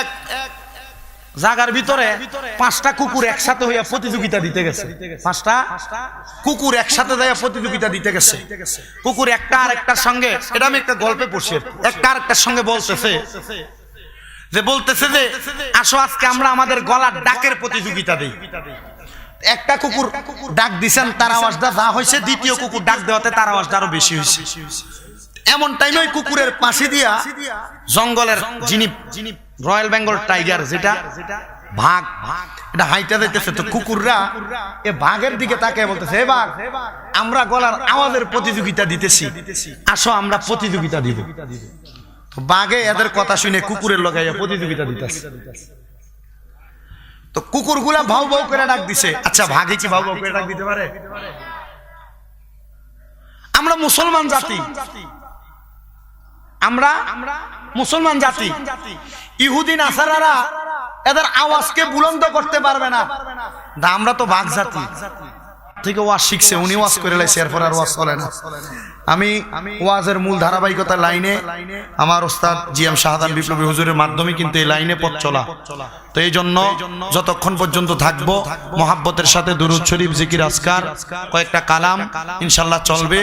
এক জাগার ভিতরে পাঁচটা কুকুর একসাথে হইয়া প্রতিযোগিতা দিতে গেছে। পাঁচটা কুকুর একসাথে যাইয়া প্রতিযোগিতা দিতে গেছে। কুকুর একটা আর একটার সঙ্গে, এটা আমি একটা গল্পে পড়ছি একটা আর একটার সঙ্গে বলতেছে যে বলতেছে যে, আসো আজকে আমরা আমাদের গলার ডাকের প্রতিযোগিতা দিই। একটা কুকুর ডাক দিছেন, তার আওয়াজটা যা হয়েছে, দ্বিতীয় কুকুর ডাক দেওয়াতে তার আওয়াজটা আরও বেশি হয়েছে। এমন টাইমে কুকুরের পাশে দিয়া জঙ্গলের যিনি রয়্যাল বেঙ্গল টাইগার যেটা ভাগ ভাগ। এটা হাইটা দিতেছে তো কুকুররা এ বাঘের দিকে তাকে বলতেছে এ বাঘ আমরা গলার আওয়াজের প্রতিযোগিতা দিতেছি। আসো আমরা প্রতিযোগিতা দিব। বাঘে এদের কথা শুনে কুকুরের লগাইয়া প্রতিযোগিতা দিতেছে। তো কুকুরগুলা ভাউ ভাউ করে ডাক দিছে। আচ্ছা ভাগে কি ভাউ ভাউ করে ডাক দিতে পারে? আমরা মুসলমান জাতি। আমরা মুসলমান জাতি। ইহুদিন আসারারা এদের আওয়াজকে বুলন্দ করতে পারবে না। আমরা তো বাঘ জাতি থেকে ওয়াজ শিখছে, উনি ওয়াজ করে লাইছে, এরপর আর ওয়াজ চলে না। আমি ওয়াজের মূল ধারাবাহিকতা লাইনে আমার ওস্তাদ জি এম শাহাদান বিপ্লবী হুজুরের মাধ্যমে কিন্তু এই লাইনে পথ চলা। তো এই জন্য যতক্ষণ পর্যন্ত থাকব, মোহাব্বতের সাথে দুরুদ শরীফ, জিকির আসকার কয়েকটা কালাম ইনশাল্লাহ চলবে।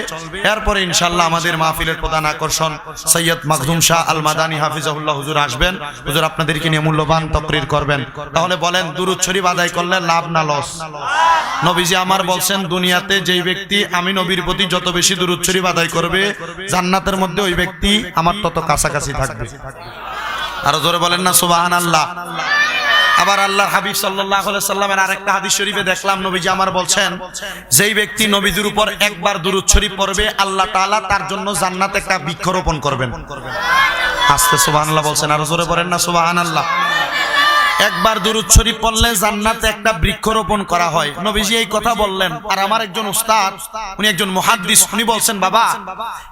এরপরে ইনশাল্লাহ আমাদের মাহফিলের প্রধান আকর্ষণ সৈয়দ মখদুম শাহ আল মাদানী হাফিজাহুল্লাহ হুজুর আসবেন। হুজুর আপনাদেরকে নিয়ে মূল্যবান তকরির করবেন। তাহলে বলেন, দুরুদ শরীফ আদায় করলে লাভ না লস? নবীজি আমার বলছেন, দুনিয়াতে যেই ব্যক্তি আমি নবীর প্রতি যত বেশি শরীফ আদায় করবে, জান্নাতের মধ্যে ওই ব্যক্তি আমার তত কাছাকাছি থাকবে। আরও জোরে বলেন না সুবাহান আল্লাহ আবার আল্লাহ হাবিব সাল্লাহ সাল্লামের আরেকটা হাদিস শরীফে দেখলাম, নবীজি আমার বলছেন, যেই ব্যক্তি নবীদের উপর একবার দুরুদ শরীফ পড়বে, আল্লাহ তাআলা তার জন্য জান্নাতে একটা বৃক্ষরোপণ করবেন। আস্তে সুবহানাল্লাহ বলছেন, আরও জোরে বলেন না, সুবহানাল্লাহ। একবার দুরুদ শরীফ পড়লে জান্নাতে একটা বৃক্ষরোপণ করা হয়। নবীজি এই কথা বললেন। আর আমার একজন উস্তাদ, উনি একজন মুহাদ্দিস, উনি বলছেন, বাবা,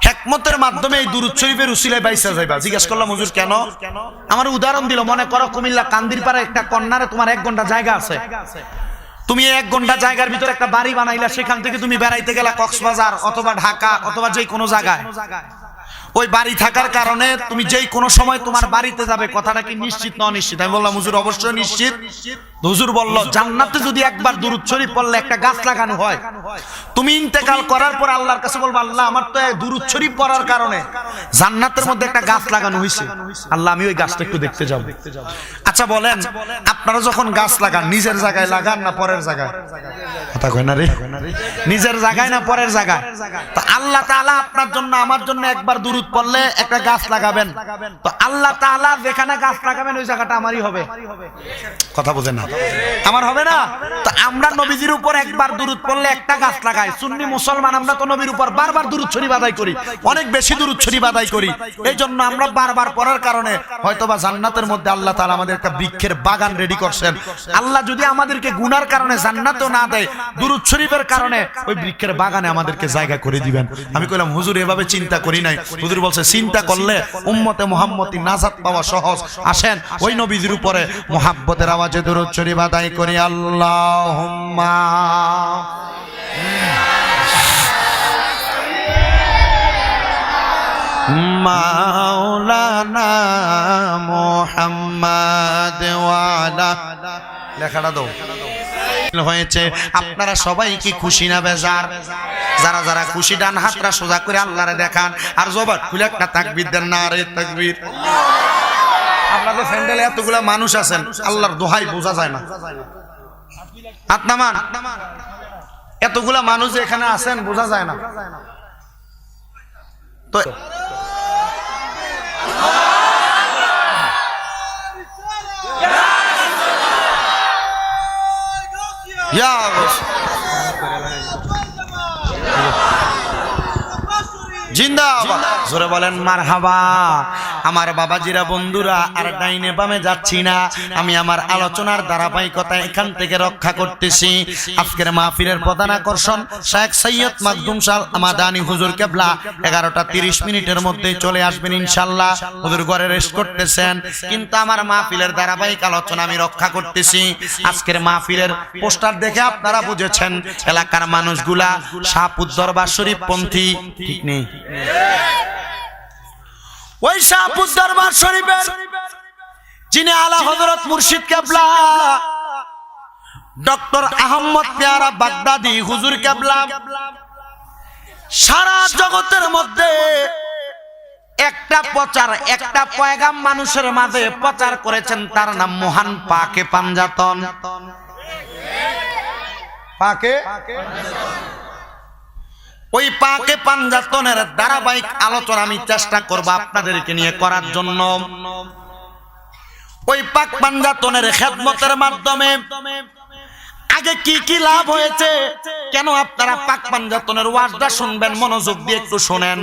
হেকমতের মাধ্যমে এই দুরুদ শরীফের উসিলায় বাইসা যাইবা। জিজ্ঞেস করলাম, হুজুর, কেন? আমার উদাহরণ দিল, মনে করো কুমিল্লা কান্দির পাড়ে একটা কন্যারে তোমার এক ঘণ্টা জায়গা আছে। তুমি এক ঘণ্টা জায়গার ভিতরে একটা বাড়ি বানাইলা, সেখান থেকে তুমি বেড়াইতে গেলা কক্সবাজার অথবা ঢাকা অথবা যে কোনো জায়গায়। ওই বাড়ি থাকার কারণে তুমি যেই কোনো সময় তোমার বাড়িতে যাবে, কথাটা কি নিশ্চিত না অনিশ্চিত? আমি বললাম, হুজুর, অবশ্যই নিশ্চিত। হুজুর বলল, জান্নাতে যদি একবার দুরুদ শরীফ পড়লে একটা গাছ লাগানো হয়, তুমি ইন্তেকাল করার পর আল্লাহর কাছে বলব, আল্লাহ, আমার তো দুরুদ শরীফ পড়ার কারণে জান্নাতের মধ্যে একটা গাছ লাগানো হয়েছে আল্লাহ, আমি ওই গাছটা একটু দেখতে যাব। আচ্ছা বলেন, আপনারা যখন গাছ লাগান, নিজের জায়গায় লাগান না পরের জায়গায়? নিজের জায়গায় না পরের জায়গায়? তো আল্লাহ আপনার জন্য, আমার জন্য একবার দূরত পড়লে একটা গাছ লাগাবেন। তো আল্লাহ তাআলা যেখানে গাছ লাগাবেন ওই জায়গাটা আমারই হবে। কথা বোঝেন না। আমার হবে না? তো আমরা নবীজির উপর একবার দুরুদ পড়লে একটা গাছ লাগাই। সুন্নি মুসলমান আমরা তো নবীর উপর বারবার দুরুদ শরীফ আদায় করি। অনেক বেশি দুরুদ শরীফ আদায় করি। এই জন্য আমরা বারবার পড়ার কারণে হয়তোবা জান্নাতের মধ্যে আল্লাহ তাআলা আমাদের একটা বৃক্ষের বাগান রেডি করছেন। আল্লাহ যদি আমাদেরকে গুনার কারণে জান্নাতও না দেয় দুরুদ শরীফের কারণে ওই বৃক্ষের বাগানে আমাদেরকে জায়গা করে দিবেন। আমি কইলাম হুজুর এভাবে চিন্তা করি নাই। হুজুর বলছে চিন্তা করলে উম্মতে মুহাম্মতি নাজাত পাওয়া সহজ। আসেন ওই নবীজির উপরে। মোহাব্বতের আওয়াজে দুরুদ শরীফ আদায় করি। আল্লাহুম্মা। মাওলানা মোহাম্মদ ওয়ালা লেখাটা দাও। হয়েছে, আপনারা সবাই কি খুশি না বেজার? যারা যারা খুশি, ডান হাতরা সোজা করে আল্লাহরে দেখান। আর জবাট খুলে একটা তাকবীর দেন না আরে তাকবীর। আপনাদের স্যান্ডেলে এতগুলা মানুষ আছেন, আল্লাহর দোহাই বোঝা যায় না। হাত এতগুলা মানুষ এখানে আছেন, বোঝা যায় না। তো Ya জিন্দাবাদ। জোরে বলেন মারহাবা। আমার বাবাজিরা বন্ধুরা আর ডাইনে বামে যাচ্ছি না। আমি আমার আলোচনার ধারাবাহিকতা এখান থেকে রক্ষা করতেছি। আজকের মাহফিলের প্রধান আকর্ষণ শেখ সৈয়দ মাকদুম সাল আমাদানি হুজুর কেবলা। এগারোটা তিরিশ মিনিটের মধ্যেই চলে আসবেন ইনশাল্লাহ। হুজুর ঘরে রেস্ট করতেছেন। কিন্তু আমার মাহফিলের ধারাবাহিক আলোচনা আমি রক্ষা করতেছি। আজকের মাহফিলের পোস্টার দেখে আপনারা বুঝেছেন এলাকার মানুষগুলা শাহপুদ্দরবার শরীফ পন্থী ঠিক নেই? ওই শাহপুর দরবার শরীফের যিনি আলা হজরত মুর্শিদ কেবলা, ডক্টর আহমদ পেয়ারা বাগদাদি, হুজুর কেবলা, সারা জগতের মধ্যে একটা প্রচার, একটা পয়গাম মানুষের মাঝে প্রচার করেছেন, তার নাম মহান পাকে পাঞ্জাতন পাকে? ওই পাকে পাঞ্জাতনের ধারাবাহিক আলোচনা আমি চেষ্টা করব আপনাদেরকে নিয়ে করার জন্য। ওই পাক পাঞ্জাতনের খেদমতের মাধ্যমে আগে কি কি লাভ হয়েছে? কেন আপনারা পাক পাঞ্জাতনের ওয়াজটা শুনবেন? মনোযোগ দিয়ে একটু শোনেন।